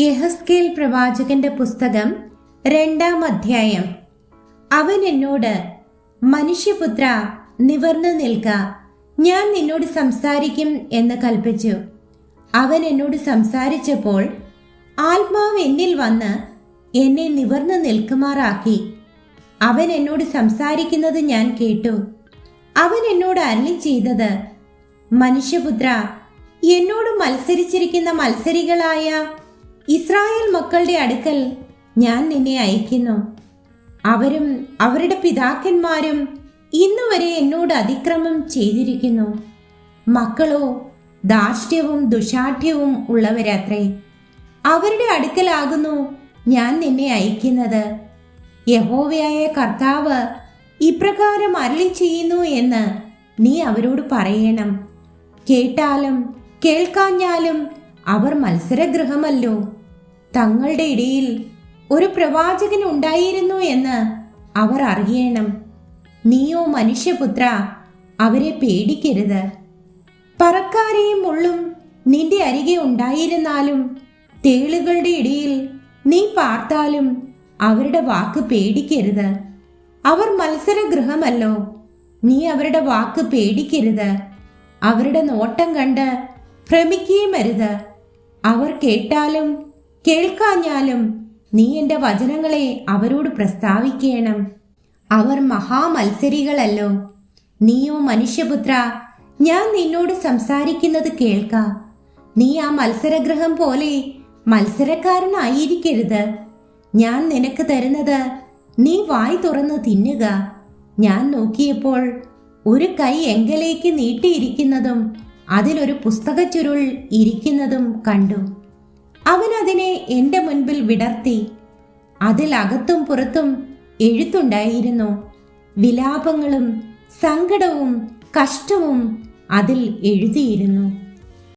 യഹസ്കേൽ പ്രവാചകന്റെ പുസ്തകം രണ്ടാം അധ്യായം. അവൻ എന്നോട് മനുഷ്യപുത്ര നിവർന്നു നിൽക്ക. ഞാൻ നിന്നോട് സംസാരിക്കും എന്ന് കൽപ്പിച്ചു അവൻ എന്നോട് സംസാരിച്ചപ്പോൾ ആത്മാവ് എന്നിൽ വന്ന് എന്നെ നിവർന്നു നിൽക്കുമാറാക്കി. അവൻ എന്നോട് സംസാരിക്കുന്നത് ഞാൻ കേട്ടു. അവൻ എന്നോട് അരളി ചെയ്തത് മനുഷ്യപുത്ര എന്നോട് മത്സരിച്ചിരിക്കുന്ന മത്സരികളായ ഇസ്രായേൽ മക്കളുടെ അടുക്കൽ ഞാൻ നിന്നെ അയക്കുന്നു. അവരും അവരുടെ പിതാക്കന്മാരും ഇന്നുവരെ എന്നോട് അതിക്രമം ചെയ്തിരിക്കുന്നു. മക്കളോ ധാർഷ്ട്യവും ദുഷാഠ്യവും ഉള്ളവരത്രേ അവരുടെ അടുക്കലാകുന്നു ഞാൻ നിന്നെ അയക്കുന്നത്. യഹോവയായ കർത്താവ് ഇപ്രകാരം അരളി ചെയ്യുന്നു എന്ന് നീ അവരോട് പറയണം. കേട്ടാലും കേൾക്കാഞ്ഞാലും അവർ മത്സരഗൃഹമല്ലോ. തങ്ങളുടെ ഇടയിൽ ഒരു പ്രവാചകൻ ഉണ്ടായിരുന്നു എന്ന് അവർ അറിയണം. നീയോ മനുഷ്യപുത്ര അവരെ പേടിക്കരുത്. പറക്കാരെയും മുള്ളും നിന്റെ അരികെ ഉണ്ടായിരുന്നാലും തേളുകളുടെ ഇടയിൽ നീ പാർത്താലും അവരുടെ വാക്ക് പേടിക്കരുത്. അവർ മത്സരഗൃഹമല്ലോ നീ അവരുടെ വാക്ക് പേടിക്കരുത്. അവരുടെ നോട്ടം കണ്ട് ഭ്രമിക്കുകയും അരുത്. അവർ കേട്ടാലും കേൾക്കാഞ്ഞാലും നീ എന്റെ വചനങ്ങളെ അവരോട് പ്രസ്താവിക്കണം. അവർ മഹാമത്സരികളല്ലോ. നീയോ മനുഷ്യപുത്ര ഞാൻ നിന്നോട് സംസാരിക്കുന്നത് കേൾക്ക. നീ ആ മത്സരഗ്രഹം പോലെ മത്സരക്കാരനായിരിക്കരുത്. ഞാൻ നിനക്ക് തരുന്നത് നീ വായി തുറന്ന് തിന്നുക. ഞാൻ നോക്കിയപ്പോൾ ഒരു കൈ എങ്കലേക്ക് നീട്ടിയിരിക്കുന്നതും അതിലൊരു പുസ്തകച്ചുരുൾ ഇരിക്കുന്നതും കണ്ടു. അവൻ അതിനെ എന്റെ മുൻപിൽ വിടർത്തി. അതിലകത്തും പുറത്തും എഴുത്തുണ്ടായിരുന്നു. വിലാപങ്ങളും സങ്കടവും കഷ്ടവും അതിൽ എഴുതിയിരുന്നു.